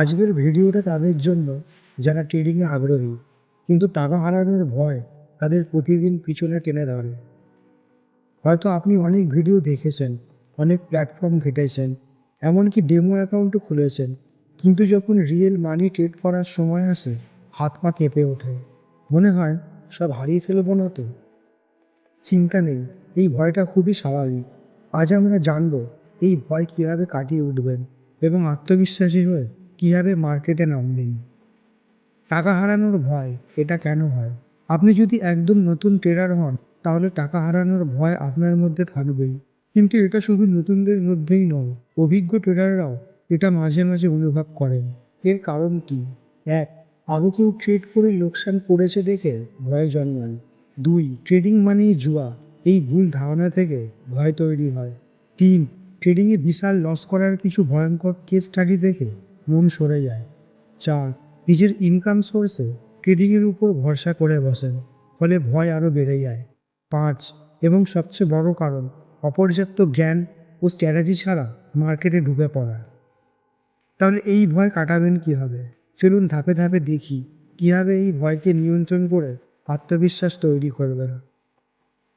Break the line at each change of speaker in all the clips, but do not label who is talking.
আজকের ভিডিওটা তাদের জন্য যারা ট্রেডিংয়ে আগ্রহী, কিন্তু টাকা হারানোর ভয় তাদের প্রতিদিন পিছনে টেনে ধরে। হয়তো আপনি অনেক ভিডিও দেখেছেন, অনেক প্ল্যাটফর্ম ঘেটেছেন, এমনকি ডেমো অ্যাকাউন্টও খুলেছেন, কিন্তু যখন রিয়েল মানি ট্রেড করার সময় আসে, হাত পা কেঁপে ওঠে। মনে হয় সব হারিয়ে ফেলব না তো? চিন্তা নেই, এই ভয়টা খুবই স্বাভাবিক। আজ আমরা জানব এই ভয় কীভাবে কাটিয়ে উঠবেন এবং আত্মবিশ্বাসী হয়ে কীভাবে মার্কেটে নামবেন? টাকা হারানোর ভয়, এটা কেন হয়? আপনি যদি একদম নতুন ট্রেডার হন, তাহলে টাকা হারানোর ভয় আপনার মধ্যে থাকবেই। কিন্তু এটা শুধু নতুনদের মধ্যেই নয়, অভিজ্ঞ ট্রেডাররাও এটা মাঝে মাঝে অনুভব করেন। এর কারণ কি? এক, আগে কেউ ট্রেড করে লোকসান করেছে দেখে ভয় জন্মায়। দুই, ট্রেডিং মানেই জুয়া, এই ভুল ধারণা থেকে ভয় তৈরি হয়। তিন, ট্রেডিংয়ে বিশাল লস করার কিছু ভয়ঙ্কর কেস স্টাডি দেখে মন সরে যায়। চার, নিজের ইনকাম সোর্সে ট্রেডিংয়ের উপর ভরসা করে বসেন, ফলে ভয় আরও বেড়ে যায়। পাঁচ, এবং সবচেয়ে বড় কারণ, অপর্যাপ্ত জ্ঞান ও স্ট্র্যাটেজি ছাড়া মার্কেটে ঢুকে পড়া। তাহলে এই ভয় কাটাবেন কীভাবে? চলুন ধাপে ধাপে দেখি কীভাবে এই ভয়কে নিয়ন্ত্রণ করে আত্মবিশ্বাস তৈরি করবেন।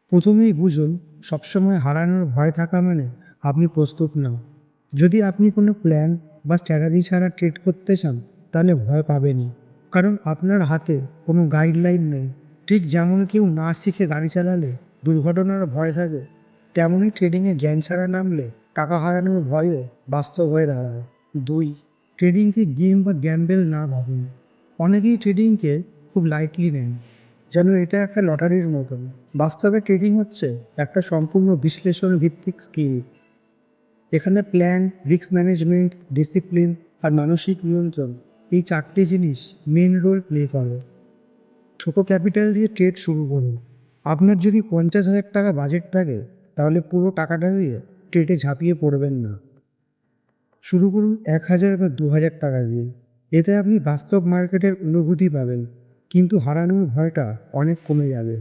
প্রথমেই বুঝুন, সবসময় হারানোর ভয় থাকা মানে আপনি প্রস্তুত না। যদি আপনি কোনো প্ল্যান বা স্ট্র্যাটেজি ছাড়া ট্রেড করতে চান, তাহলে ভয় পাবেনই। কারণ আপনার হাতে কোনো গাইডলাইন নেই। ঠিক যেমন কেউ না শিখে গাড়ি চালালে দুর্ঘটনার ভয় থাকে তেমনই ট্রেডিংয়ে জ্ঞান ছাড়া নামলে টাকা হারানোর ভয়ও বাস্তব হয়ে দাঁড়ায়। দুই ট্রেডিংকে গেম বা গ্যাম্বেল না ভাবুন। অনেকেই ট্রেডিংকে খুব লাইটলি নেন, যেন এটা একটা লটারির মতন। বাস্তবে ট্রেডিং হচ্ছে একটা সম্পূর্ণ বিশ্লেষণ ভিত্তিক স্কিল এখানে প্ল্যান রিস্ক ম্যানেজমেন্ট ডিসিপ্লিন আর মানসিক নিয়ন্ত্রণ, এই চারটি জিনিস মেন রোল প্লে করে। ছোটো ক্যাপিটাল দিয়ে ট্রেড শুরু করুন। আপনার যদি পঞ্চাশ হাজার টাকা বাজেট থাকে, তাহলে পুরো টাকাটা দিয়ে ট্রেডে ঝাঁপিয়ে পড়বেন না। শুরু করুন এক হাজার বা দু হাজার টাকা দিয়ে। এতে আপনি বাস্তব মার্কেটের অনুভূতি পাবেন, কিন্তু হারানোর ভয়টা অনেক কমে যাবে।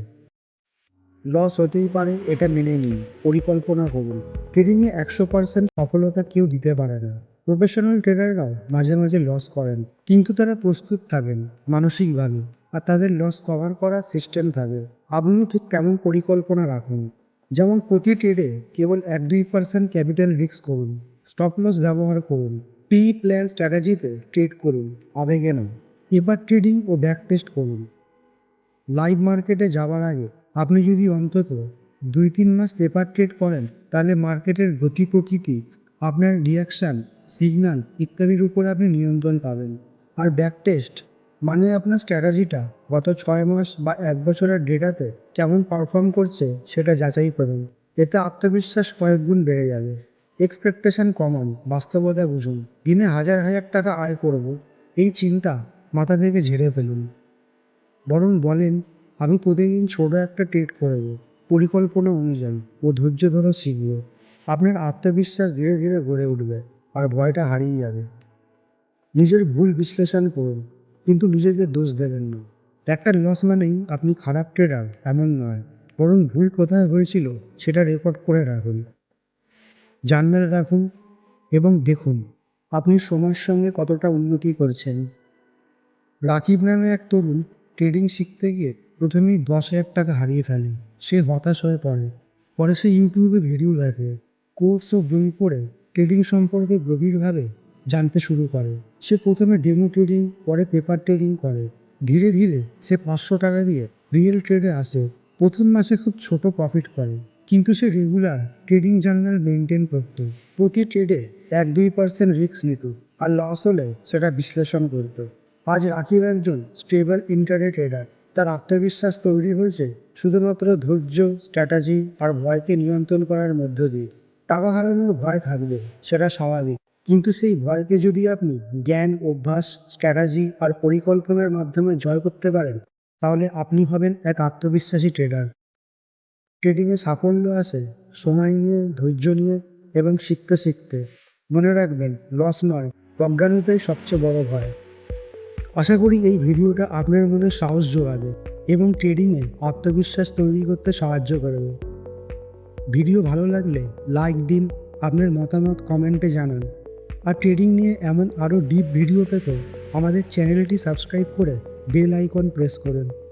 লস হতেই পারে, এটা মেনে নিন, পরিকল্পনা করুন। ট্রেডিংয়ে একশো পার্সেন্ট সফলতা কেউ দিতে পারে না। প্রফেশনাল ট্রেডাররাও মাঝে মাঝে লস করেন, কিন্তু তারা প্রস্তুত থাকেন, মানসিকভাবে। আর তাদের লস কভার করার সিস্টেম থাকে। আপনিও ঠিক তেমন পরিকল্পনা রাখুন। যেমন প্রতি ট্রেডে কেবল এক দুই পার্সেন্ট ক্যাপিটাল রিস্ক করুন স্টপ লস ব্যবহার করুন পি প্ল্যান স্ট্র্যাটেজিতে ট্রেড করুন, আবেগে না এবার ট্রেডিং ও ব্যাক টেস্ট করুন। লাইভ মার্কেটে যাওয়ার আগে আপনি যদি অন্তত দুই তিন মাস পেপার ট্রেড করেন, তাহলে মার্কেটের গতি প্রকৃতি, আপনার রিয়াকশান সিগন্যাল ইত্যাদির উপর আপনি নিয়ন্ত্রণ পাবেন। আর ব্যাক টেস্ট মানে আপনার স্ট্র্যাটেজিটা গত ছয় মাস বা এক বছরের ডেটাতে কেমন পারফর্ম করছে সেটা যাচাই করুন। এতে আত্মবিশ্বাস কয়েক গুণ বেড়ে যাবে। এক্সপেকটেশন কমান, বাস্তবতা বুঝুন। দিনে হাজার হাজার টাকা আয় করব, এই চিন্তা মাথা থেকে ঝেড়ে ফেলুন। বরং বলেন আমি প্রতিদিন ছোটো একটা ট্রেড করব, পরিকল্পনা অনুযায়ী ও ধৈর্য ধরে শিখব। আপনার আত্মবিশ্বাস ধীরে ধীরে গড়ে উঠবে আর ভয়টা হারিয়ে যাবে। নিজের ভুল বিশ্লেষণ করুন, কিন্তু নিজেকে দোষ দেবেন না। একটা লস মানেই আপনি খারাপ ট্রেডার এমন নয়, বরং ভুল কোথায় হয়েছিল সেটা রেকর্ড করে রাখুন। জার্নাল রাখুন এবং দেখুন আপনি সময়ের সঙ্গে কতটা উন্নতি করছেন। রাকিব নামে এক তরুণ ট্রেডিং শিখতে গিয়ে প্রথমেই দশ হাজার টাকা হারিয়ে ফেলে। সে হতাশ হয়ে পড়ে। পরে সে ইউটিউবে ভিডিও দেখে। কোর্স ও বই পড়ে। ট্রেডিং সম্পর্কে গভীরভাবে জানতে শুরু করে। সে প্রথমে ডেমো ট্রেডিং পরে পেপার ট্রেডিং করে। ধীরে ধীরে সে পাঁচশো টাকা দিয়ে রিয়েল ট্রেডে আসে। প্রথম মাসে খুব ছোট প্রফিট করে। কিন্তু সে রেগুলার ট্রেডিং জার্নাল মেনটেন করতো। প্রতি ট্রেডে এক দুই পার্সেন্ট রিস্ক নিত। আর লস হলে সেটা বিশ্লেষণ করতো। আজ রাকিব একজন স্টেবল ইন্টারনেট ট্রেডার তার আত্মবিশ্বাস তৈরি হয়েছে শুধুমাত্র ধৈর্য স্ট্র্যাটাজি আর ভয়কে নিয়ন্ত্রণ করার মধ্য দিয়ে। টাকা হারানোর ভয় থাকবে, সেটা স্বাভাবিক। কিন্তু সেই ভয়কে যদি আপনি জ্ঞান, অভ্যাস স্ট্র্যাটাজি আর পরিকল্পনার মাধ্যমে জয় করতে পারেন, তাহলে আপনি হবেন এক আত্মবিশ্বাসী ট্রেডার ট্রেডিংয়ে সাফল্য আসে সময় নিয়ে, ধৈর্য নিয়ে এবং শিখতে শিখতে। মনে রাখবেন লস নয়, অজ্ঞানতাই সবচেয়ে বড় ভয়। আশা করি এই ভিডিওটা আপনার মনে সাহস জোগাবে এবং ট্রেডিংয়ে আত্মবিশ্বাস তৈরি করতে সাহায্য করবে। ভিডিও ভালো লাগলে লাইক দিন, আপনার মতামত কমেন্টে জানান। আর ট্রেডিং নিয়ে এমন আরও ডিপ ভিডিও পেতে আমাদের চ্যানেলটি সাবস্ক্রাইব করে বেল আইকন প্রেস করুন।